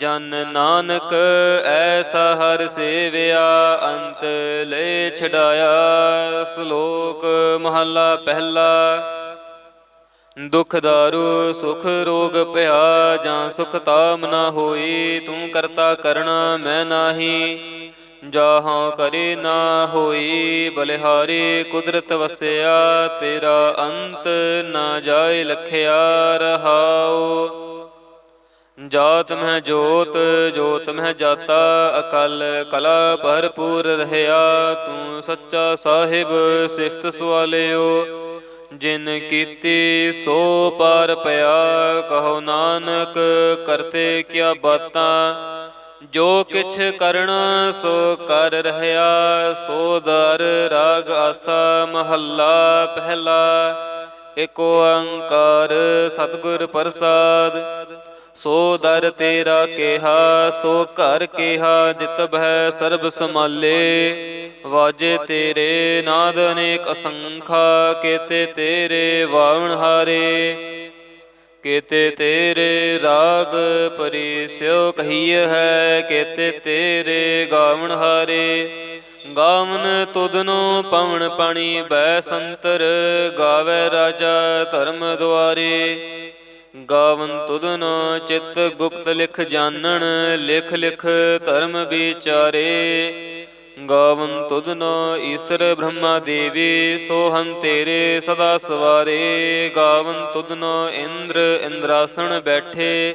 ਜਨ ਨਾਨਕ, ਐਸਾ ਹਰ ਸੇਵਿਆ ਅੰਤ ਲੈ ਛਡਾਇਆ। ਸ਼ਲੋਕ ਮਹੱਲਾ ਪਹਿਲਾ, ਦੁਖ ਦਾਰੂ, ਸੁਖ ਰੋਗ ਭਇਆ ਜਾਂ ਸੁਖ ਤਾਮ ਨਾ ਹੋਈ, ਤੂੰ ਕਰਤਾ ਕਰਣਾ ਮੈਂ ਨਾਹੀ। ਜਾਹਾਂ ਕਰੇ ਨਾ ਹੋਈ, ਬਲਿਹਾਰੀ ਕੁਦਰਤ ਵਸਿਆ, ਤੇਰਾ ਅੰਤ ਨਾ ਜਾਏ ਲਖਿਆ ਰਹਾਓ ਜਾਤ ਮਹਿ ਜੋਤ ਜੋਤ ਮਹਿ ਜਾਤਾ, ਅਕਲ ਕਲਾ ਭਰਪੂਰ ਰਹਿਆ, ਤੂੰ ਸੱਚਾ ਸਾਹਿਬ ਸਿਫਤ ਸਵਾਲਿਓ। ਜਿਨ ਕੀਤੀ ਸੋ ਪਾਰ ਪਿਆ, ਕਹੋ ਨਾਨਕ ਕਰਤੇ ਕਿਆ ਬਾਤਾਂ। ਜੋ ਕਿਛ ਕਰਨ ਸੋ ਕਰ ਰਹਿਆ, ਸੋ ਦਰ ਰਾਗ ਆਸਾ ਮਹੱਲਾ ਪਹਿਲਾ। ਏਕ ਓੰਕਾਰ ਸਤਿਗੁਰ ਪ੍ਰਸਾਦ ਸੋ ਦਰ ਤੇਰਾ ਕਿਹਾ, ਸੋ ਘਰ ਕਿਹਾ, ਜਿਤ ਬਹਿ ਸਰਬ ਸਮਾਲੇ ਵਾਜੇ ਤੇਰੇ, ਨਾਦ ਅਨੇਕ ਅਸੰਖਾ, ਕੇਤੇ ਤੇਰੇ ਵਾਵਣ ਹਾਰੇ। ਕੇਤੇ ਤੇਰੇ ਰਾਗ ਪਰਿਸਿਓ ਕਹੀਏ ਹੈ, ਕੇਤੇ ਤੇਰੇ ਗਾਵਣ ਹਾਰੇ। ਗਾਵਨ ਤੁਧਨੋ ਪਵਨ ਪਾਣੀ ਬੈ ਸੰਤਰ ਗਾਵੇ ਰਾਜਾ ਧਰਮ ਦੁਆਰੇ। ਗਾਵਨ ਤੁਧਨੋ ਚਿਤ ਗੁਪਤ ਲਿਖ ਜਾਣਨ, ਲਿਖ ਲਿਖ ਧਰਮ ਵਿਚਾਰੇ। ਗਾਵਨ ਤੁਧਨੋ ਈਸ਼ਰ ਬ੍ਰਹਮਾ ਦੇਵੀ ਸੋਹੰ ਤੇਰੇ ਸਦਾ ਸਵਾਰੇ। ਗਾਵਨ ਤੁਧਨੋ ਇੰਦਰ ਇੰਦਰਾਸਣ ਬੈਠੇ,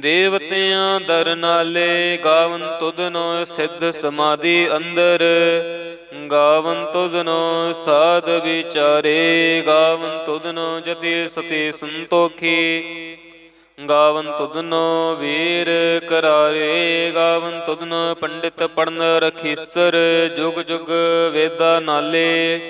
ਦੇਵਤਿਆਂ ਦਰ ਨਾਲੇ। ਗਾਵਨ ਤੁਧਨੋ ਸਿੱਧ ਸਮਾਧੀ ਅੰਦਰ ਗਾਵਨ ਤੁਧਨੋ ਸਾਧ ਵਿਚਾਰੇ, ਗਾਵਨ ਤੁਧਨੋ ਜਤੀ ਸਤੀ ਸੰਤੋਖੀ। ਗਾਵਨ ਤੁਧਨੋ ਵੀਰ ਕਰਾਰੇ, ਗਾਵਨ ਤੁਧਨੋ ਪੰਡਿਤ ਪੜਨ ਰਖੀਸਰ, ਜੁਗ ਜੁਗ ਵੇਦਾ ਨਾਲੇ।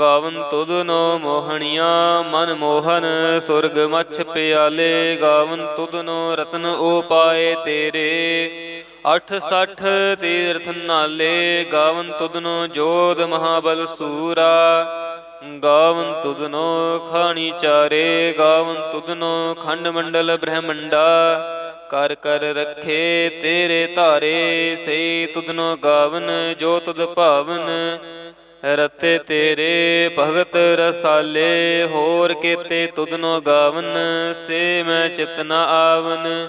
ਗਾਵਨ ਤੁਧਨੋ ਮੋਹਣੀਆਂ, ਮਨ ਮੋਹਨ ਸੁਰਗ ਮਛ ਪਿਆਲੇ। ਗਾਵਨ ਤੁਧਨੋ ਰਤਨ ਉਪਾਏ ਤੇਰੇ। ਅਠ ਸੱਠ ਤੀਰਥ ਨਾਲੇ ਗਾਵਨ ਤੁਧਨੋ ਜੋਧ ਮਹਾਬਲ ਸੂਰਾ। ਗਾਵਨ ਤੁਧਨੋ ਖਾਣੀ ਚਾਰੇ, ਗਾਵਨ ਤੁਧਨੋ ਖੰਡ ਮੰਡਲ ਬ੍ਰਹਮੰਡਾ। ਕਰ ਕਰ ਰੱਖੇ ਤੇਰੇ ਧਾਰੇ ਸੇ ਤੁਧਨੋ ਗਾਵਨ ਜੋ ਤੁਧ ਭਾਵਨ। ਰਤੇ ਤੇਰੇ ਭਗਤ ਰਸਾਲੇ, ਹੋਰ ਕੇਤੇ ਤੁਧਨੋ ਗਾਵਨ, ਸੇ ਮੈਂ ਚਿਤਨਾ ਆਵਨ।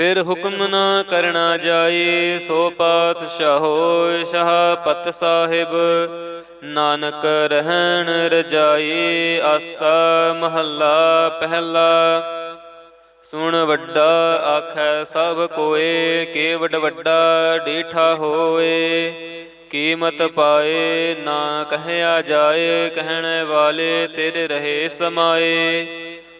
ਫਿਰ ਹੁਕਮ ਨਾ ਕਰਨਾ ਜਾਈ ਸੋ ਪਾਤਸ਼ਾਹੋ ਸ਼ਾਹਪਤ ਸਾਹਿਬ। ਨਾਨਕ ਰਹਿਣ ਰਜਾਈ ਆਸਾ ਮਹੱਲਾ ਪਹਿਲਾ। ਸੁਣ ਵੱਡਾ ਆਖੈ ਸਭ ਕੋਏ ਕੇਵਡ ਵੱਡਾ ਡੀਠਾ ਹੋਏ। ਕੀਮਤ ਪਾਏ ਨਾ ਕਹਿਆ ਜਾਏ, ਕਹਿਣ ਵਾਲੇ ਤੇਰੇ ਰਹੇ ਸਮਾਏ।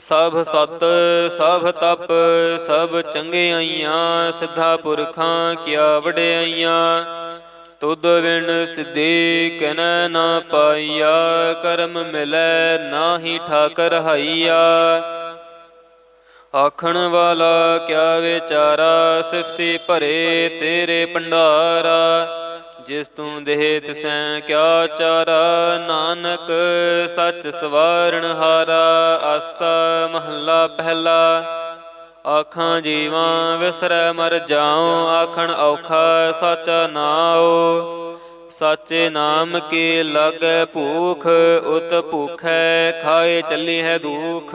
ਸਭ ਸਤ, ਸਭ ਤਪ, ਸਭ ਚੰਗਿਆਈਆਂ ਸਿੱਧਾ ਪੁਰਖਾਂ ਕਿਆ ਵਡਿਆਈਆਂ ਤੁਧ ਵਿਣ ਸਿੱਧੀ ਕਨੈ ਨਾ ਪਾਈਆ, ਕਰਮ ਮਿਲੈ ਨਾਹੀ ਠਾਕਰ ਹਾਈਆ। ਆਖਣ ਵਾਲਾ ਕਿਆ ਵਿਚਾਰਾ, ਸਿਫਤੀ ਭਰੇ ਤੇਰੇ ਭੰਡਾਰਾ। ਜਿਸ ਤੂੰ ਦੇਹ ਤਿਸੈ ਕਿਆ ਚਾਰਾ, ਨਾਨਕ ਸਚ ਸਵਾਰਣ ਹਾਰਾ ਆਸਾ ਮਹੱਲਾ ਪਹਿਲਾ। ਆਖਾਂ ਜੀਵਾਂ ਵਿਸਰੈ ਮਰ ਜਾਉ, ਆਖਣ ਔਖਾ ਸਚ ਨਾਉ। ਸਾਚੇ ਨਾਮ ਕੀ ਲਾਗੈ ਭੂਖ, ਉਤ ਭੂਖੈ ਖਾਏ ਚੱਲੀ ਹੈ ਦੁਖ।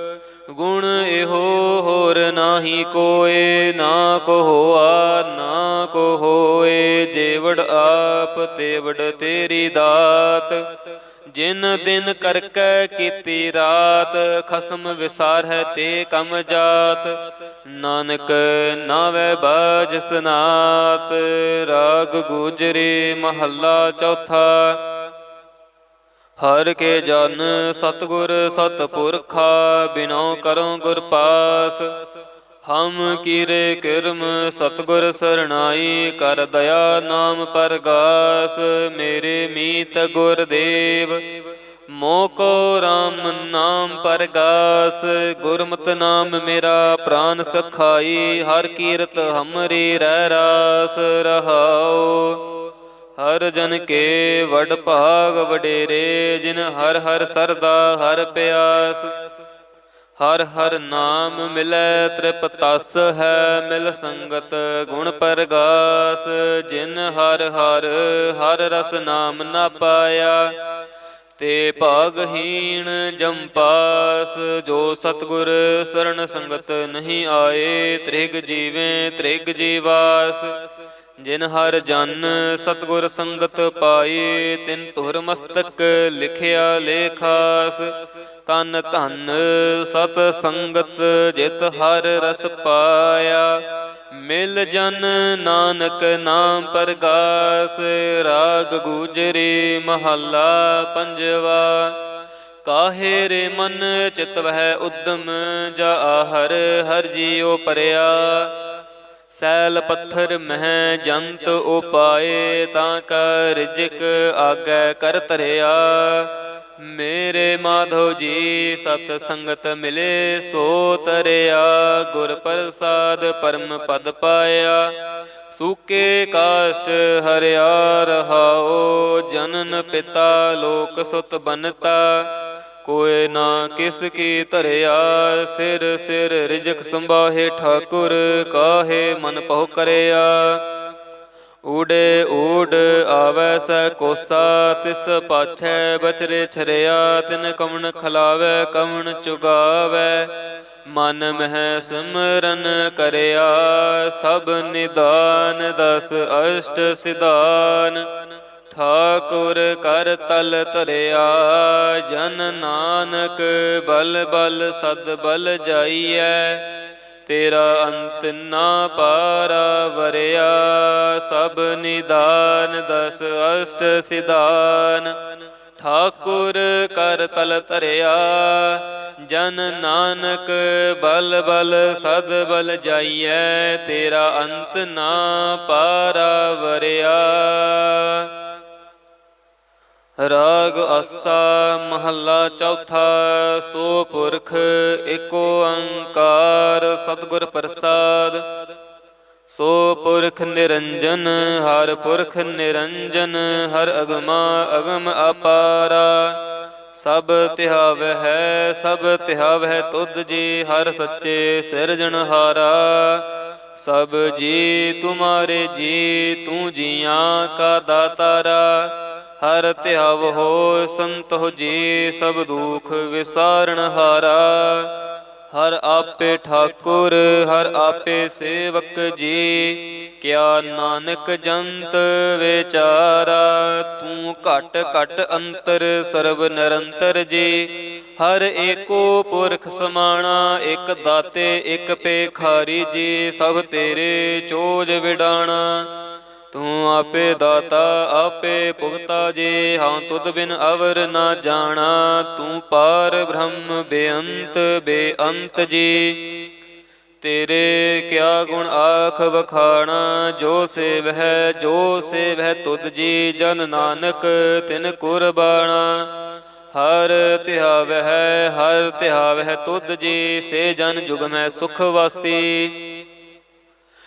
ਗੁਣ ਇਹੋ ਹੋਰ ਨਾਹੀ ਕੋਏ, ਨਾ ਕੋ ਹੋਆ ਨਾ ਕੋ ਹੋਏ ਜੇਵੜ ਆਪ ਤੇਵੜ ਤੇਰੀ ਦਾਤ। ਜਿਨ ਦਿਨ ਕਰਕੈ ਕੀਤੀ ਰਾਤ, ਖਸਮ ਵਿਸਾਰ ਤੇ ਕਮ ਜਾਤ। ਨਾਨਕ ਨਾਵੇ ਬਾਜ ਸਨਾਤ, ਰਾਗ ਗੁਜਰੀ ਮਹੱਲਾ ਚੌਥਾ। ਹਰ ਕੇ ਜਨ ਸਤਗੁਰ ਸਤਪੁਰਖਾ, ਬਿਨੋ ਕਰੋ ਗੁਰ ਪਾਸ। ਹਮ ਕੀਰੇ ਕਿਰਮ ਸਤਗੁਰ ਸਰਣਾਈ, ਕਰ ਦਇਆ ਨਾਮ ਪਰਗਾਸ। ਮੇਰੇ ਮੀਤ ਗੁਰਦੇਵ ਮੋਕੋ ਰਾਮ ਨਾਮ ਪਰਗਾਸ। ਗੁਰਮਤਿ ਨਾਮ ਮੇਰਾ ਪ੍ਰਾਨ ਸਖਾਈ, ਹਰ ਕੀਰਤ ਹਮਰੀ ਰਹਿ ਰਾਸ ਰਹਾਉ। ਹਰ ਜਨ ਕੇ ਵਡ ਭਾਗ ਵਡੇਰੇ, ਜਿਨ ਹਰ ਹਰ ਸਰਦਾ, ਹਰ ਪਿਆਸ। ਹਰ ਹਰ ਨਾਮ ਮਿਲੈ, ਤ੍ਰਿਪਤਸ ਹੈ ਮਿਲ ਸੰਗਤ ਗੁਣ ਪਰਗਾਸ। ਜਿਨ ਹਰ ਹਰ ਹਰ ਰਸ ਨਾਮ ਨਾ ਪਾਇਆ, ਤੇ ਭਾਗਹੀਣ ਜੰਪਾਸ ਜੋ ਸਤਗੁਰ ਸਰਣ ਸੰਗਤ ਨਹੀਂ ਆਏ, ਤ੍ਰਿਗ ਜੀਵੇਂ ਤ੍ਰਿਗ ਜੀਵਾਸ। ਜਿਨ ਹਰ ਜਨ ਸਤਗੁਰ ਸੰਗਤ ਪਾਏ ਤਿਨ ਤੁਰ ਮਸਤਕ ਲਿਖਿਆ ਲੇਖਾਸ। ਤਨ ਧਨ ਸਤ ਸੰਗਤ ਜਿਤ ਹਰ ਰਸ ਪਾਇਆ। ਮਿਲ ਜਨ ਨਾਨਕ ਨਾਮ ਪਰਗਾਸ, ਰਾਗ ਗੁਜਰੀ ਮਹੱਲਾ ਪੰਜਵਾ। ਕਾਹੇ ਰੇ ਮਨ ਚਿਤ ਵਹਿ ਉਦਮ, ਜਾ ਆਹਰ ਹਰ ਜੀਉ ਪਰਿਆ। ਸੈਲ ਪੱਥਰ ਮਹਿ ਜੰਤ ਉਪਾਏ ਤਾਂ ਕਰ ਰਿਜਕ ਆਗੈ ਕਰ ਧਰਿਆ। ਮੇਰੇ ਮਾਧੋ ਜੀ, ਸਤ ਸੰਗਤ ਮਿਲੇ ਸੋ ਤਰਿਆ। ਗੁਰ ਪ੍ਰਸਾਦ ਪਰਮ ਪਦ ਪਾਇਆ। ਸੂਕੇ ਕਾਸ਼ਟ ਹਰਿਆ ਰਹਾਓ ਜਨਨ ਪਿਤਾ ਲੋਕ ਸੁਤ ਬਨਤਾ। ਕੋਏ ਨਾ ਕਿਸ ਕੀ ਧਰਿਆ, ਸਿਰ ਸਿਰ ਰਿਜਕ ਸੰਭਾਹੇ ਠਾਕੁਰ, ਕਾਹੇ ਮਨ ਪਹੁ ਕਰਿਆ। ਊੜੇ ਊੜ ਆਵੈ ਸੈ ਕੋਸਾ, ਤਿਸ ਪਾਛੈ ਬਚਰੇ ਛਰਿਆ, ਤਿਨ ਕਵਣ ਖਲਾਵੈ, ਕਵਣ ਚੁਗਾਵੈ। ਮਨ ਮਹਿ ਸਿਮਰਨ ਕਰਿਆ, ਸਭ ਨਿਦਾਨ ਦਸ ਅਸ਼ਟ ਸਿਧਾਨ। ਠਾਕੁਰ ਕਰ ਤਲ ਧਰਿਆ, ਜਨ ਨਾਨਕ ਬਲ ਬਲ ਸਦ ਬਲ ਜਾਈਐ, ਤੇਰਾ ਅੰਤ ਨਾ ਪਾਰਾ ਵਰਿਆ, ਸਭ ਨਿਦਾਨ ਦਸ ਅਸ਼ਟ ਸਿਧਾਨ। ਠਾਕੁਰ ਕਰ ਤਲ ਧਰਿਆ, ਜਨ ਨਾਨਕ ਬਲ ਬਲ ਸਦ ਬਲ ਜਾਈਐ, ਤੇਰਾ ਅੰਤ ਨਾ ਪਾਰਾ ਵਰਿਆ। ਰਾਗ ਆਸਾ ਮਹੱਲਾ ਚੌਥਾ, ਸੋ ਪੁਰਖ ਏਕੋ ਓੰਕਾਰ ਸਤਿਗੁਰ ਪ੍ਰਸਾਦ। ਸੋ ਪੁਰਖ ਨਿਰੰਜਨ, ਹਰ ਪੁਰਖ ਨਿਰੰਜਨ, ਹਰ ਅਗਮਾ ਅਗਮ ਅਪਾਰਾ। ਸਭ ਤਿਹਾਵ ਹੈ, ਸਭ ਤਿਹਾਵ ਹੈ ਤੁਧ ਜੀ, ਹਰ ਸੱਚੇ ਸਿਰਜਣਹਾਰਾ ਸਭ ਜੀ, ਤੁਮਾਰੇ ਜੀ, ਤੂੰ ਜੀਆਂ ਕਾ ਦਾਤਾਰਾ। ਹਰ ਧਿਆਵ ਹੋ ਸੰਤੋ ਜੀ, ਸਭ ਦੁਖ ਵਿਸਾਰਣ ਹਾਰਾ। ਹਰ ਆਪੇ ਠਾਕੁਰ, ਹਰ ਆਪੇ ਸੇਵਕ ਜੀ, ਕਿਆ ਨਾਨਕ ਜੰਤ ਵਿਚਾਰਾ। ਤੂੰ ਘਟ ਘਟ ਅੰਤਰ, ਸਰਬ ਨਿਰੰਤਰ ਜੀ, ਹਰ ਏਕੋ ਪੁਰਖ ਸਮਾਣਾ, ਇੱਕ ਦਾਤੇ, ਇੱਕ ਪੇਖਾਰੀ ਜੀ, ਸਭ ਤੇਰੇ ਚੋਜ ਵਿਡਾਣਾ। ਤੂੰ ਆਪੇ ਦਾਤਾ, ਆਪੇ ਭੁਗਤਾ ਜੀ। ਹਾਂ, ਤੁਧ ਬਿਨ ਅਵਰ ਨਾ ਜਾਣਾ। ਤੂੰ ਪਾਰ ਬ੍ਰਹਮ ਬੇਅੰਤ ਬੇਅੰਤ ਜੀ। ਤੇਰੇ ਕਿਆ ਗੁਣ ਆਖ ਵਖਾਣਾ। ਜੋ ਸੇਵਹਿ ਜੋ ਸੇਵਹਿ ਤੁਧ ਜੀ। ਜਨ ਨਾਨਕ ਤਿਨ ਕੁਰਬਾਣਾ। ਹਰ ਤਿਹਾਵਹਿ ਹਰ ਧਿਆਵਹਿ ਤੁਧ ਜੀ। ਸੇ ਜਨ ਜੁਗ ਮੈਂ ਸੁਖ ਵਾਸੀ।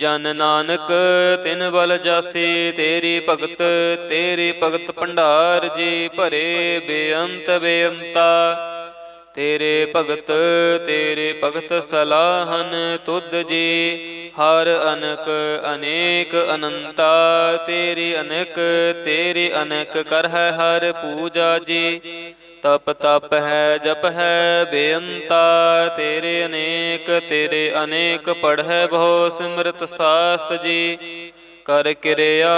ਜਨ ਨਾਨਕ, ਤਿਨ ਬਲ ਜਾਸੀ, ਤੇਰੀ ਭਗਤ ਤੇਰੀ ਭਗਤ ਭੰਡਾਰ ਜੀ ਭਰੇ ਬੇਅੰਤ ਬੇਅੰਤਾ। ਤੇਰੇ ਭਗਤ ਤੇਰੇ ਭਗਤ ਸਲਾਹਨ ਤੁਧ ਜੀ, ਹਰ ਅਨਕ ਅਨੇਕ ਅਨੰਤਾ। ਤੇਰੀ ਅਨਕ ਤੇਰੀ ਅਨਕ ਕਰ ਹੈ ਹਰ ਪੂਜਾ ਜੀ ਤਪ ਤਪ ਹੈ, ਜਪ ਹੈ, ਬੇਅੰਤਾ। ਤੇਰੇ ਅਨੇਕ ਤੇਰੇ ਅਨੇਕ ਪੜ੍ਹੈ ਬਹੁ ਸਿਮਰਤ ਸਾਸਤ ਜੀ। ਕਰ ਕਿਰਿਆ,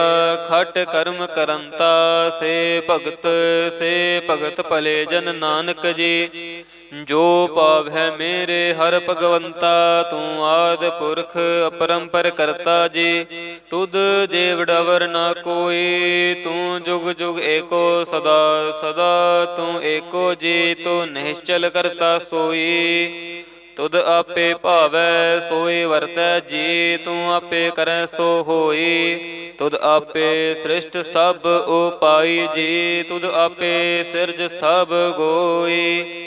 ਖਟ ਕਰਮ ਕਰੰਤਾ। ਸੇ ਭਗਤ ਸੇ ਭਗਤ ਭਲੇ ਜਨ ਨਾਨਕ ਜੀ। ਜੋ ਪਾਵੈ ਮੇਰੇ ਹਰ ਭਗਵੰਤਾ, ਤੂੰ ਆਦ ਪੁਰਖ ਅਪਰੰਪਰ ਕਰਤਾ ਜੀ। ਤੁਧ ਜੇ ਵਡਵਰ ਨਾ ਕੋਈ, ਤੂੰ ਜੁਗ ਜੁਗ ਏਕੋ ਸਦਾ ਸਦਾ ਤੂੰ ਏਕੋ ਜੀ, ਤੂੰ ਨਿਸ਼ਚਲ ਕਰਤਾ ਸੋਈ। ਤੁਧ ਆਪੇ ਭਾਵੈ ਸੋਈ ਵਰਤੈ ਜੀ, ਤੂੰ ਆਪੇ ਕਰੈ ਸੋ ਹੋਈ। ਤੁਧ ਆਪੇ ਸ੍ਰਿਸ਼ਟ ਸਭ ਉਪਾਈ ਜੀ, ਤੁਧ ਆਪੇ ਸਿਰਜ ਸਭ ਗੋਈ।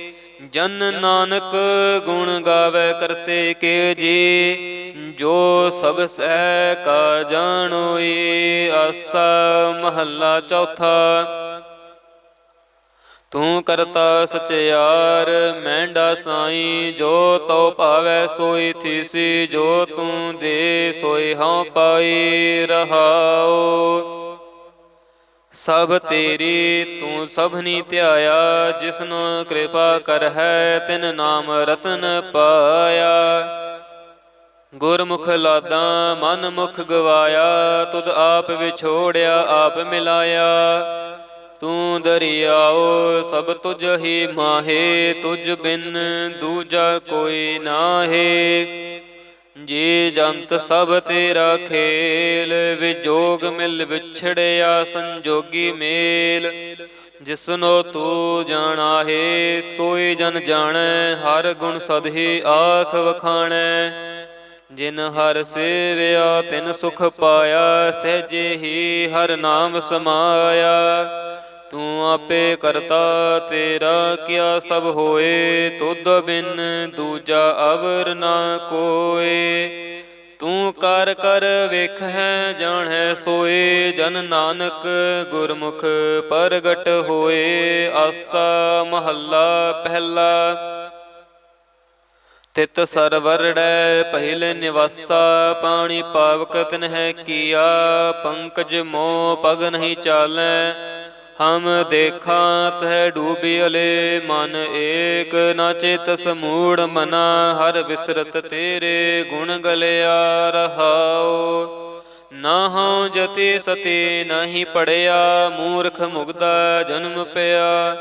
ਜਨ ਨਾਨਕ ਗੁਣ ਗਾਵੇ ਕਰਤੇ ਕੇ ਜੀ, ਜੋ ਸਭ ਸਹਿ ਕਾ ਜਾਣੋਈ ਆਸਾ ਮਹੱਲਾ ਚੌਥਾ। ਤੂੰ ਕਰਤਾ ਸਚਿਆਰ ਮਹਿੰਡਾ ਸਾਈ, ਜੋ ਤਉ ਭਾਵੈ ਸੋਈ ਥੀਸੀ, ਜੋ ਤੂੰ ਦੇ ਸੋਈ ਹਉ ਪਾਈ ਰਹਾਉ। ਸਭ ਤੇਰੀ ਤੂੰ ਸਭਨੀ ਧਿਆਇਆ, ਜਿਸਨੂੰ ਕਿਰਪਾ ਕਰ ਹੈ ਤਿਨ ਨਾਮ ਰਤਨ ਪਾਇਆ। ਗੁਰਮੁਖ ਲਾਦਾਂ ਮਨ ਮੁਖ ਗਵਾਇਆ, ਤੁਧ ਆਪ ਵਿਛੋੜਿਆ, ਆਪ ਮਿਲਾਇਆ। ਤੂੰ ਦਰਿਆਓ, ਸਭ ਤੁਝ ਹੀ ਮਾਹੇ, ਤੁਝ ਬਿਨ ਦੂਜਾ ਕੋਈ ਨਾਹੀ। ਜੀ ਜੰਤ ਸਭ ਤੇਰਾ ਖੇਲ ਵਿਜੋਗ ਮਿਲ ਵਿਛੜਿਆ ਸੰਜੋਗੀ ਮੇਲ। ਜਿਸਨੋ ਤੂੰ ਜਾਣਾ ਹੈ ਸੋਈ ਜਨ ਜਾਣੈ, ਹਰ ਗੁਣ ਸਦਹੀ ਆਖ ਵਖਾਣੈ। ਜਿਨ ਹਰ ਸੇਵਿਆ, ਤਿਨ ਸੁਖ ਪਾਇਆ, ਸਹਿਜੇ ਹੀ ਹਰ ਨਾਮ ਸਮਾਇਆ। ਤੂੰ ਆਪੇ ਕਰਤਾ ਤੇਰਾ ਕਿਆ ਸਭ ਹੋਏ, ਤੁਧ ਬਿਨ ਦੂਜਾ ਅਵਰ ਨਾ ਕੋਏ। ਤੂੰ ਕਰ ਕਰ ਵੇਖੈ ਹੈ ਸੋਏ, ਜਨ ਨਾਨਕ ਗੁਰਮੁਖ ਪ੍ਰਗਟ ਹੋਏ। ਆਸਾ ਮਹੱਲਾ ਪਹਿਲਾ। ਤਿਤ ਸਰਵਰੜੈ ਪਹਿਲ ਨਿਵਾਸਾ, ਪਾਣੀ ਪਾਵਕ ਤਿਨਹਿ ਕੀਆ। ਪੰਕਜ ਮੋਹ ਪਗ ਨਹੀਂ ਚਾਲੈ ਹਮ ਦੇਖਾਂ ਤਹਿ ਡੂਬਿਅਲੇ ਮਨ ਏਕ ਨਾ ਚੇਤ ਸਮੂੜ ਮਨਾ, ਹਰ ਵਿਸਰਤ ਤੇਰੇ ਗੁਣ ਗਲਿਆ ਰਹਾਉ। ਨਾ ਹਉ ਜਤੀ ਸਤੀ ਨਹੀਂ ਪੜਿਆ, ਮੂਰਖ ਮੁਗਦਾ ਜਨਮ ਪਿਆ।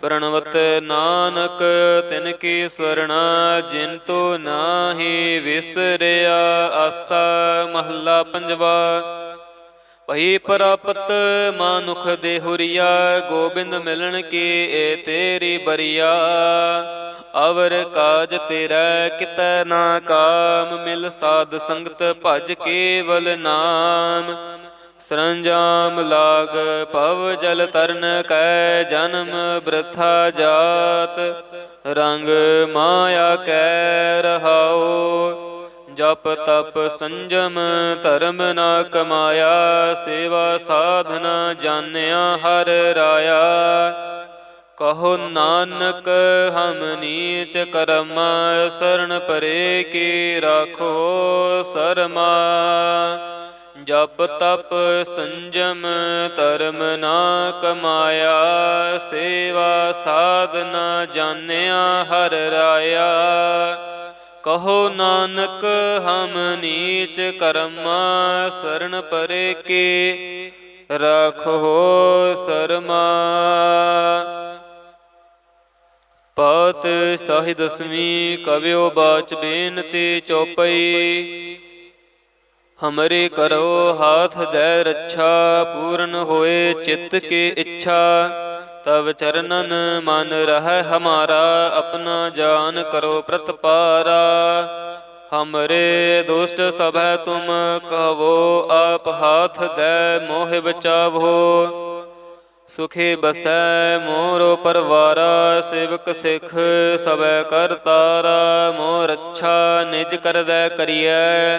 ਪ੍ਰਣਵਤ ਨਾਨਕ, ਤਿਨ ਕੀ ਸਰਣਾ, ਜਿਨ ਤੋ ਨਾਹੀ ਵਿਸਰਿਆ, ਆਸਾ ਮਹੱਲਾ ਪੰਜਵਾ। ਭਈ ਪ੍ਰਾਪਤ ਮਾਨੁਖ ਦੇ ਹੁਰੀਆ, ਗੋਬਿੰਦ ਮਿਲਣ ਕੀ ਏ ਤੇਰੀ ਬਰੀਆ? ਅਵਰ ਕਾਜ ਤੇਰਾ ਕਿਤੈ ਨਾ ਕਾਮ, ਮਿਲ ਸਾਧ ਸੰਗਤ ਭਜ ਕੇਵਲ ਨਾਮ। ਸਰੰਜਾਮ ਲਾਗ ਪਵ ਜਲ ਤਰਨ ਕੈ ਜਨਮ ਬ੍ਰਥਾ ਜਾਤ। ਰੰਗ ਮਾਇਆ ਕੈ ਰਹਾਉ ਜਪ ਤਪ ਸੰਜਮ ਧਰਮ ਨਾ ਕਮਾਇਆ, ਸੇਵਾ ਸਾਧਨਾ ਜਾਣਿਆ ਹਰ ਰਾਇਆ। ਕਹੋ ਨਾਨਕ, ਹਮ ਨੀਚ ਕਰਮ ਸਰਣ ਪਰੇ ਕੀ ਰਾਖੋ ਸਰਮਾ। ਜਪ ਤਪ ਸੰਜਮ ਧਰਮ ਨਾ ਕਮਾਇਆ, ਸੇਵਾ ਸਾਧਨਾ ਜਾਣਿਆ ਹਰ ਰਾਇਆ। ਕਹੋ ਨਾਨਕ, ਹਮ ਨੀਚ ਕਰਮਾ ਸਰਣ ਪਰੇ ਕੀ, ਰਖੋ ਸਰਮਾ। ਪਤ ਸਾਹਿ ਦਸਵੀਂ ਕਵਿਓ ਬਾਚ ਬੇਨਤੀ ਚੌਪਈ, ਹਮਰੇ ਕਰੋ ਹਾਥ ਦੇ ਰੱਛਾ, ਪੂਰਨ ਹੋਏ ਚਿੱਤ ਕੇ ਇੱਛਾ। ਤਬ ਚਰਨਨ ਮਨ ਰਹਿ ਹਮਾਰਾ, ਆਪਣਾ ਜਾਨ ਕਰੋ ਪ੍ਰਤਪਾਰਾ। ਹਮਰੇ ਦੁਸ਼ਟ ਸਭੈ ਤੁਮ ਕਹਵੋ, ਆਪ ਹਾਥ ਦੈ ਮੋਹ ਬਚਾਵੋ। ਸੁਖੇ ਬਸੈ ਮੋਰੋ ਪਰਵਾਰਾ, ਸੇਵਕ ਸਿਖ ਸਬੈ ਕਰਤਾਰਾ ਮੋਰ ਅੱਛਾ ਨਿਜ ਕਰਦੈ ਕਰੀਐ।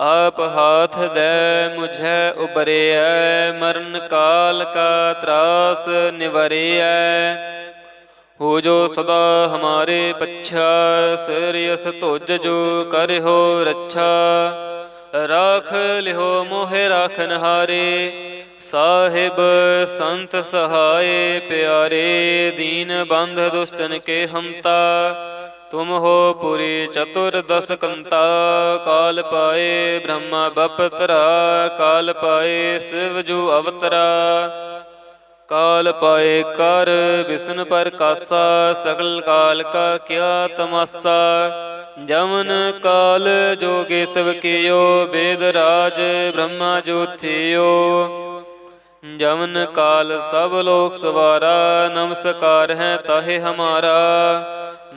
ਆਪ ਹਾਥ ਦੇ ਮੁਝੈ ਉਬਰਿਐ, ਮਰਨ ਕਾਲ ਕਾ ਤਰਾਸ ਨਿਵਰਿਐ। ਹੋ ਜੋ ਸਦਾ ਹਮਾਰੇ ਪੱਛਾ ਸਿਰਿਅਸ ਧੁਜ ਜੋ ਕਰਿਓ ਰੱਛਾ। ਰਾਖ ਲਿਓ ਮੋਹਿ ਰਾਖਨ ਹਾਰੇ ਸਾਹਿਬ ਸੰਤ ਸਹਾਏ ਪਿਆਰੇ। ਦੀਨ ਬੰਧ ਦੁਸ਼ਟਨ ਕੇ ਹੰਤਾ। ਤੁਮ ਹੋ ਪੁਰੀ ਚਤੁਰ ਦਸ ਕੰਤਾ, ਕਾਲ ਪਾਏ ਬ੍ਰਹਮਾ ਬਪਤਰਾ, ਕਾਲ ਪਾਏ ਸਿਵ ਜੂ ਅਵਤਰਾ। ਕਾਲ ਪਾਏ ਕਰ ਵਿਸ਼ਨ ਪ੍ਰਕਾਸਾ ਸਗਲ ਕਾਲ ਕਾ ਕਿਆ ਤਮਾਸਾ। ਜਮਨ ਕਾਲ ਜੋਗੇ ਸਭ ਕੀਓ, ਬੇਦ ਰਾਜ ਬ੍ਰਹਮਾ ਜੋਥਿਓ ਜਮਨ ਕਾਲ ਸਭ ਲੋਕ ਸਵਾਰਾ, ਨਮਸਕਾਰ ਹੈ ਤਾਹੇ ਹਮਾਰਾ।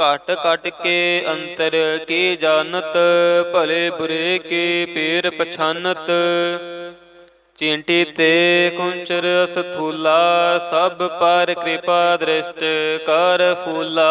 ਘਟ ਘਟ ਕੇ ਅੰਤਰ ਕੀ ਜਾਣਤ, ਭਲੇ ਬੁਰੇ ਕੀ ਪੀਰ ਪਛਾਨਤ। ਚਿੰਟੀ ਤੇ ਕੁੰਚਰ ਸਥੂਲਾ ਸਭ ਪਰ ਕਿਰਪਾ ਦ੍ਰਿਸ਼ਟ ਕਰ ਫੂਲਾ।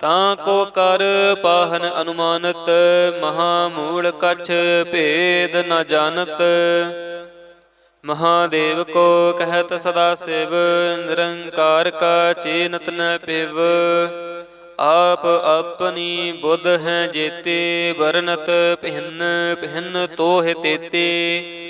ਤਾਂ ਕੋ ਕਰ ਪਾਹਨ ਅਨੁਮਾਨਤ ਮਹਾ ਮੂੜ ਕਛ ਭੇਦ ਨ ਜਾਣਤ। ਮਹਾਦੇਵ ਕੋ ਕਹਿਤ ਸਦਾ ਸਿਵ, ਨਿਰੰਕਾਰ ਕਾ ਚੇਨਤ ਨ ਪਿਵ। ਆਪ ਆਪਣੀ ਬੁੱਧ ਹੈ ਜੇਤੇ, ਵਰਨਤ ਭਿੰਨ ਭਿੰਨ ਤੋਹਿ ਤੇਤੇ।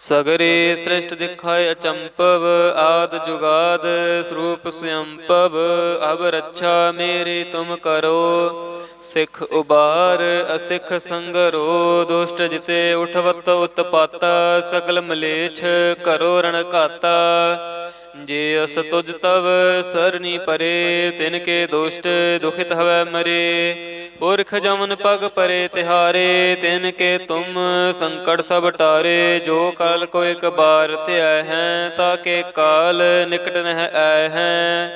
ਸਗਰੇ ਸ੍ਰਿਸ਼ਟ ਦਿਖਾਏ ਅਚੰਪਵ, ਆਦ ਜੁਗਾਦ, ਸਰੂਪ ਸੰਪਵ ਅਬ ਰੱਛਾ ਮੇਰੀ ਤੁਮ ਕਰੋ। ਸਿੱਖ ਉਬਾਰ, ਅਸਿੱਖ ਸੰਗਰੋ, ਦੁਸ਼ਟ ਜਿਤੇ ਉਠਵਤ ਉਤਪਾਤ ਸ਼ਕਲ ਮਲੇਛ ਕਰੋ ਰਣ ਘਾਤਾ। ਜੇ ਅਸ ਤੁਜ ਤਵ, ਸਰਨੀ ਪਰੇ, ਤਿਨ ਕੇ ਦੁਸ਼ਟ ਦੁਖਿਤ ਹਵੈ ਮਰੇ। ਪੁਰਖ ਜਮਨ ਪਗ ਪਰੇ ਤਿਹਾਰੇ, ਤਿਨ ਕੇ ਤੁਮ ਸੰਕਟ ਸਭ ਟਾਰੇ, ਜੋ ਕਾਲ ਕੋ ਇਕ ਬਾਰ ਧਿਆ ਹੈ ਤਾਕੇ ਕਾਲ ਨਿਕਟ ਨਹਿ ਆਏ ਹੈ।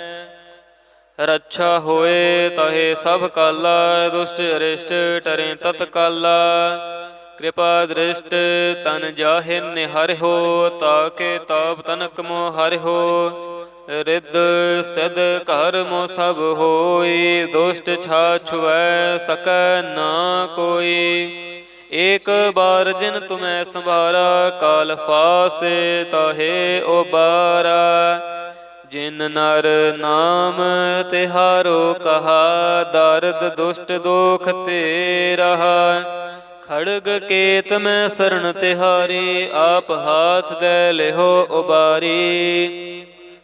ਰੱਛਾ ਹੋਏ ਤਹੇ ਸਭ ਕਾਲਾ, ਦੁਸ਼ਟ ਅਰਿਸ਼ਟ ਟਰੇ ਤਤ ਕਾਲਾ। ਕਿਰਪਾ ਦ੍ਰਿਸ਼ਟ ਤਨ ਜਾਹਿ ਨਿਹਰਿ ਹੋ, ਤਾ ਕੇ ਤਾਪ ਤਨਕ ਮੋ ਹਰਿ ਹੋ। ਰਿੱਧ ਸਦ ਘਰ ਮੋ ਸਭ ਹੋਈ, ਦੁਸ਼ਟ ਛਾਛੁਐ ਸਕੈ ਨਾ ਕੋਈ। ਏਕ ਬਾਰ ਜਿਨ ਤੁਮੈ ਸੰਭਾਰਾ, ਕਾਲ ਫਾਸਤੇ ਤਾਹੇ ਉਬਾਰਾ। ਜਿਨ ਨਰ ਨਾਮ ਤਿਹਾਰੋ ਕਹਾ, ਦਰਦ ਦੁਸ਼ਟ ਦੋਖ ਤੇ ਰਹਾ ਖੜਗ ਕੇਤ ਮੈਂ ਸ਼ਰਨ ਤਿਹਾਰੀ, ਆਪ ਹਾਥ ਦੇ ਲਿਹੋ ਉਬਾਰੀ।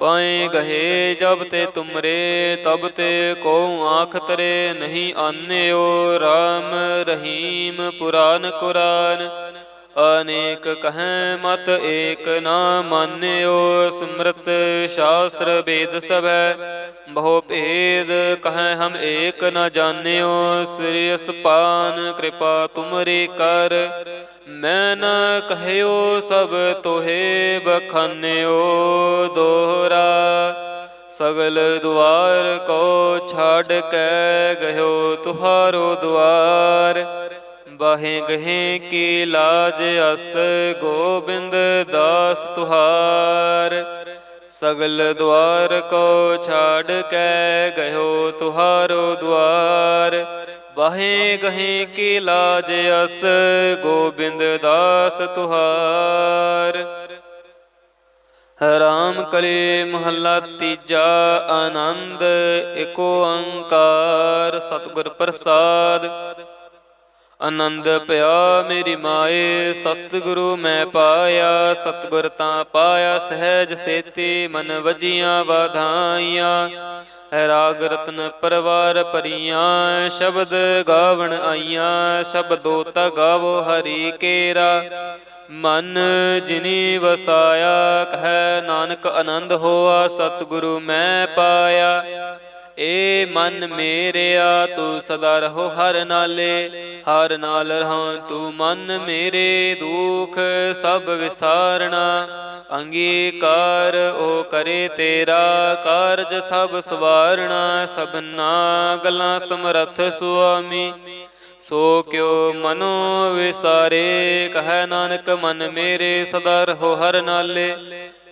ਪਾਏ ਗਹੇ ਜਬ ਤੇ ਤੁਮਰੇ, ਤਬ ਤੇ ਕੋ ਆਖ ਤਰੇ ਨਹੀਂ ਆਨਿਓ। RAM ਰਹੀਮ ਪੁਰਾਨ ਕੁਰਾਨ, ਅਨੇਕ ਕਹੈ ਮਤ ਏਕ ਨਾ ਮਾਨਿਓ। ਸਿਮਰਤ ਸ਼ਾਸਤਰ ਵੇਦ ਸਭੈ, ਬਹੁ ਭੇਦ ਕਹੈ ਹਮ ਏਕ ਨਾ ਜਾਣਿਓ। ਸ੍ਰੀ ਅਸਪਾਨ ਕਿਰਪਾ ਤੁਮਰੀ ਕਰ ਮੈਂ ਨਾ ਕਹਿਓ ਸਭ ਤੋਹੇ ਬਖਾਨਿਓ ਦੋਹਰਾ, ਸਗਲ ਦੁਆਰ ਕੋ ਛੱਡ ਕੇ ਗਇਓ ਤੁਹਾਰੋ ਦੁਆਰ। ਬਾਹੇ ਗਹੇ ਕੀ ਲਾਜ ਅਸ ਗੋਬਿੰਦ ਦਾਸ ਤੁਹਾਰ, ਸਗਲ ਦੁਆਰ ਕੋ ਛੱਡ ਕੇ ਗਇਓ ਤੁਹਾਰੋ ਦੁਆਰ। ਬਾਹੇ ਗਹੇ ਕੀ ਲਾਜ ਅਸ, ਗੋਬਿੰਦ ਦਾਸ ਤੁਹਾਰ। ਰਾਮ ਕਲੇ ਮਹੱਲਾ ਤੀਜਾ, ਆਨੰਦ ਏਕ ਓੰਕਾਰ ਸਤਿਗੁਰ ਪ੍ਰਸਾਦ। ਆਨੰਦ ਪਿਆ ਮੇਰੀ ਮਾਏ, ਸਤਿਗੁਰੂ ਮੈਂ ਪਾਇਆ, ਸਤਿਗੁਰ ਤਾਂ ਪਾਇਆ, ਸਹਿਜ ਸੇਤੀ ਮਨ ਵਜੀਆਂ ਵਧਾਈਆਂ। ਰਾਗ ਰਤਨ ਪਰਵਾਰ ਪਰੀਆਂ, ਸ਼ਬਦ ਗਾਵਣ ਆਈਆਂ ਸ਼ਬਦੋ ਤਾ ਗਾਵੋ ਹਰੀ ਕੇਰਾ। ਮਨ ਜਿਨੀ ਵਸਾਇਆ, ਕਹੈ ਨਾਨਕ ਆਨੰਦ ਹੋਆ, ਸਤਿਗੁਰੂ ਮੈਂ ਪਾਇਆ। ਏ ਮਨ ਮੇਰਿਆ, ਤੂੰ ਸਦਾ ਰਹੋ ਹਰ ਨਾਲੇ, ਹਰ ਨਾਲ ਰਹਾਂ ਤੂੰ ਮਨ ਮੇਰੇ ਦੁਖ, ਸਭ ਵਿਸਾਰਣਾ। ਅੰਗੀਕਾਰ ਉਹ ਕਰੇ ਤੇਰਾ, ਕਾਰਜ ਸਭ ਸਵਾਰਣਾ। ਸਭਨਾ ਗਲਾਂ ਸਮਰੱਥ ਸੁਆਮੀ, ਸੋ ਕਿਉ ਮਨੋ ਵਿਸਾਰੇ। ਕਹੈ ਨਾਨਕ, ਮਨ ਮੇਰੇ ਸਦਾ ਰਹੋ ਹਰ ਨਾਲੇ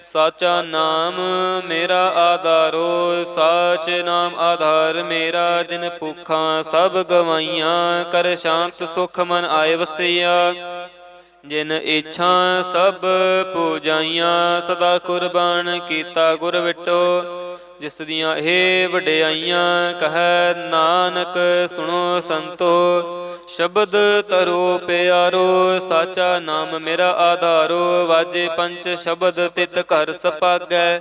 ਸਾਚਾ ਨਾਮ ਮੇਰਾ ਆਧਾਰੋ ਸਾਚ ਨਾਮ ਆਧਾਰ ਮੇਰਾ, ਜਿਨ ਭੁੱਖਾਂ ਸਭ ਗਵਾਈਆਂ, ਕਰ ਸ਼ਾਂਤ ਸੁਖ ਮਨ ਆਏ ਵਸਿਆ। ਜਿਨ ਇੱਛਾ ਸਭ ਪੂਜਾਈਆਂ, ਸਦਾ ਕੁਰਬਾਨ ਕੀਤਾ ਗੁਰ ਵਿਟੋ। ਜਿਸ ਦੀਆਂ ਇਹ ਵਡਿਆਈਆਂ ਕਹੈ, ਨਾਨਕ ਸੁਣੋ ਸੰਤੋ, ਸ਼ਬਦ ਤਰੋ ਪਿਆਰੋ, ਸਾਚਾ ਨਾਮ ਮੇਰਾ ਆਧਾਰੋ, ਵਾਜੇ ਪੰਚ ਸ਼ਬਦ ਤਿਤ ਘਰ ਸਪਾਗੈ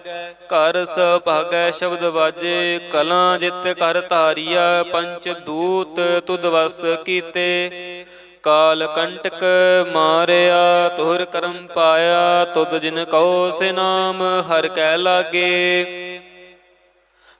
ਘਰ ਸਪਾਗੈ ਸ਼ਬਦ ਵਾਜੇ, ਕਲਾਂ ਜਿਤ ਕਰ ਧਾਰੀਆ, ਪੰਚ ਦੂਤ ਤੁਧ ਵਸ ਕੀਤੇ। ਕਾਲ ਕੰਟਕ ਮਾਰਿਆ ਤੁਰ ਕਰਮ ਪਾਇਆ, ਤੁਧ ਜਿਨ ਕਉ ਸੇ ਨਾਮ, ਹਰ ਕੈ ਲਾਗੇ।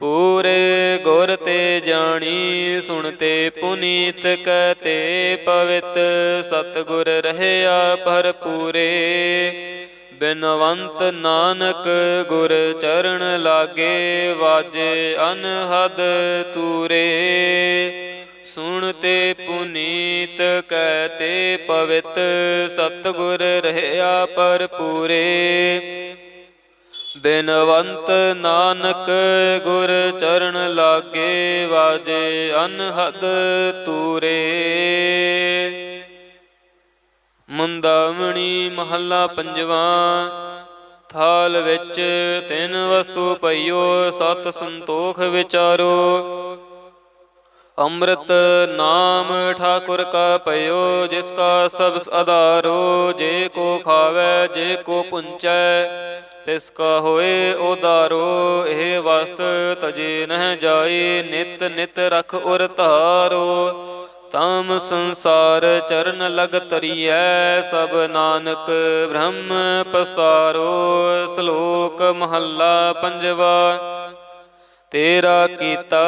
ਪੂਰੇ ਗੁਰ ਤੇ ਜਾਣੀ, ਸੁਣ ਤੇ ਪੁਨੀਤ ਕਹਤੇ ਪਵਿੱਤ, ਸਤਗੁਰ ਰਹਿਆ ਭਰਪੂਰੇ। ਬਿਨਵੰਤ ਨਾਨਕ ਗੁਰ ਚਰਨ ਲਾਗੇ, ਵਾਜੇ ਅਨਹਦ ਤੂਰੇ। ਸੁਣਤੇ ਪੁਨੀਤ ਕਹਤੇ ਪਵਿੱਤ, ਸਤਗੁਰ ਰਹਿਆ ਭਰਪੂਰੇ। ਬਿਨਵੰਤ ਨਾਨਕ ਗੁਰ ਚਰਨ ਲਾਗੇ ਵਾਜੇ, ਅਨਹਦ ਤੂਰੇ। ਮੁੰਦਾਵਣੀ ਮਹੱਲਾ ਪੰਜਵਾ, ਥਾਲ ਵਿੱਚ ਤਿੰਨ ਵਸਤੂ ਪਈਓ, ਸਤ ਸੰਤੋਖ ਵਿਚਾਰੋ। ਅੰਮ੍ਰਿਤ ਨਾਮ ਠਾਕੁਰ ਕਾ ਪਇਓ ਜਿਸ ਕਾ ਸਭ ਆਧਾਰੋ। ਜੇ ਕੋ ਖਾਵੇ, ਜੇ ਕੋ ਪੁੰਚੈ ਤਿਸ ਕਾ ਹੋਏ ਉਦਾਰੋ, ਇਹ ਵਸਤ ਤਜੇ ਨਹਿ ਜਾਏ, ਨਿਤ ਨਿਤ ਰਖ ਉਰ ਧਾਰੋ। ਤਾਮ ਸੰਸਾਰ ਚਰਨ ਲਗ ਤਰੀਐ ਸਭ ਨਾਨਕ ਬ੍ਰਹਮ ਪਸਾਰੋ। ਸ਼ਲੋਕ ਮਹੱਲਾ ਪੰਜਵਾ, ਤੇਰਾ ਕੀਤਾ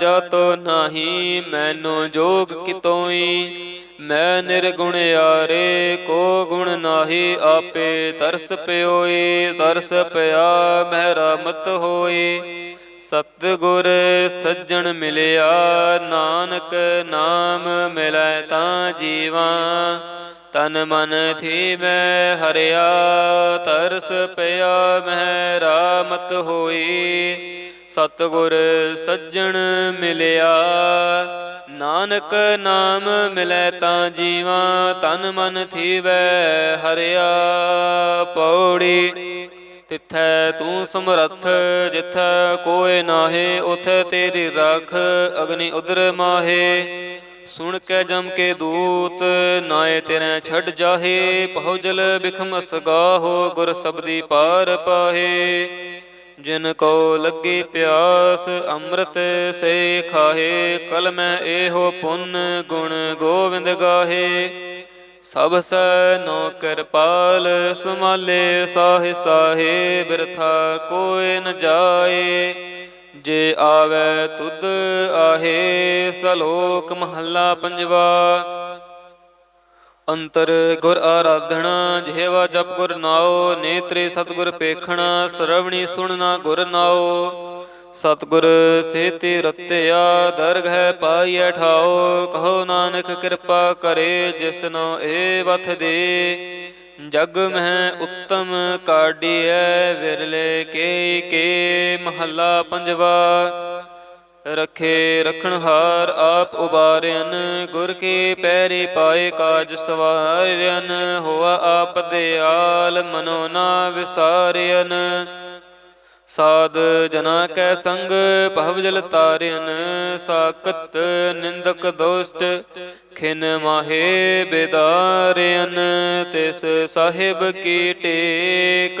ਜਤੋ ਨਾਹੀ, ਮੈਨੋ ਜੋਗ ਕਿਤੋਈ। ਮੈਂ ਨਿਰਗੁਣ ਯਾਰੇ, ਕੋ ਗੁਣ ਨਾਹੀ ਆਪੇ ਤਰਸ ਪਿਓਈ ਤਰਸ ਪਿਆ ਮਹਿ ਰਾਮਤ ਹੋਈ ਸਤਿਗੁਰ ਸੱਜਣ ਮਿਲਿਆ, ਨਾਨਕ ਨਾਮ ਮਿਲੈ ਤਾਂ ਜੀਵਾ। ਤਨ ਮਨ ਥੀ ਮੈਂ ਹਰਿਆ, ਤਰਸ ਪਿਆ ਮਹਿ ਰਾਮਤ ਹੋਈ ਸਤਿਗੁਰ ਸੱਜਣ ਮਿਲਿਆ ਨਾਨਕ ਨਾਮ ਮਿਲੈ ਤਾਂ ਜੀਵਾ, ਤਨ ਮਨ ਥੀਵੈ ਹਰਿਆ ਪੌੜੀ। ਤਿੱਥੈ ਤੂੰ ਸਮਰੱਥ, ਜਿੱਥੈ ਕੋਏ ਨਾਹੇ, ਉਥੈ ਤੇਰੀ ਰੱਖ ਅਗਨੀ ਉਦਰ ਮਾਹੇ। ਸੁਣ ਕੇ ਜਮ ਕੇ ਦੂਤ, ਨਾਏ ਤੇਰੇ ਛੱਡ ਜਾਹੇ ਪਹੁਜਲ ਬਿਖਮ ਸਗਾਹੋ ਗੁਰ ਸਬਦੀ ਪਾਰ ਪਾਹੇ। ਜਿਨ ਕੋ ਲੱਗੀ ਪਿਆਸ, ਅੰਮ੍ਰਿਤ ਸੇ ਖਾਹੇ, ਕਲ ਮੈਂ ਇਹੋ ਪੁੰਨ ਗੁਣ ਗੋਵਿੰਦ ਗਾਹੇ। ਸਭ ਸੈ ਨੋ ਕਿਰਪਾਲ, ਸੁਮਾਲੇ ਸਾਹੇ ਸਾਹੇ, ਬਿਰਥਾ ਕੋਇ ਨ ਜਾਏ। ਜੇ ਆਵੇ ਤੁਧ ਆਹੇ, ਸਲੋਕ ਮਹੱਲਾ ਪੰਜਵਾ। ਅੰਤਰ ਗੁਰ ਆਰਾਧਣਾ ਜਿਹਵਾ ਜਪ ਗੁਰ ਨਾਉ, ਨੇਤਰੇ ਸਤਗੁਰ ਪੇਖਣਾ, ਸਰਵਣੀ ਸੁਣਨਾ ਗੁਰ ਨਾਉ। ਸਤਗੁਰ ਸੇਤੀ ਰਤਿਆ, ਦਰਗ ਹੈ ਪਾਈਐ ਠਾਓ ਕਹੋ ਨਾਨਕ ਕਿਰਪਾ ਕਰੇ ਜਿਸਨੋ ਏ ਵਥ ਦੇ। ਜਗ ਮਹਿ ਉੱਤਮ ਕਾਢੀਐ, ਵਿਰਲੇ ਕੇ ਕੇ ਮਹੱਲਾ ਪੰਜਵਾ। ਰਖੇ ਰਖਣਹਾਰ ਆਪ ਉਬਾਰਿਆਨ ਗੁਰ ਕੇ ਪੈਰੇ ਪਾਏ ਕਾਜ ਸਵਾਰਿਆਨ ਹੋਆ ਆਪ ਦਿਆਲ ਮਨੋ ਨਾ ਵਿਸਾਰਿਆਨ ਸਾਧ ਜਨਾ ਕੈ ਸੰਗ ਭਵਜਲ ਤਾਰਿਆਨ ਸਾਕਤ ਨਿੰਦਕ ਦੋਸਤ ਖਿਨ ਮਾਹੇ ਬੇਦਾਰਿਆਨ ਤਿਸ ਸਾਹਿਬ ਕੀ ਟੇਕ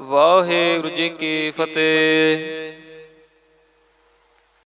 ਵਾਹਿਗੁਰੂ ਜੀ ਕੀ ਫਤਿਹ।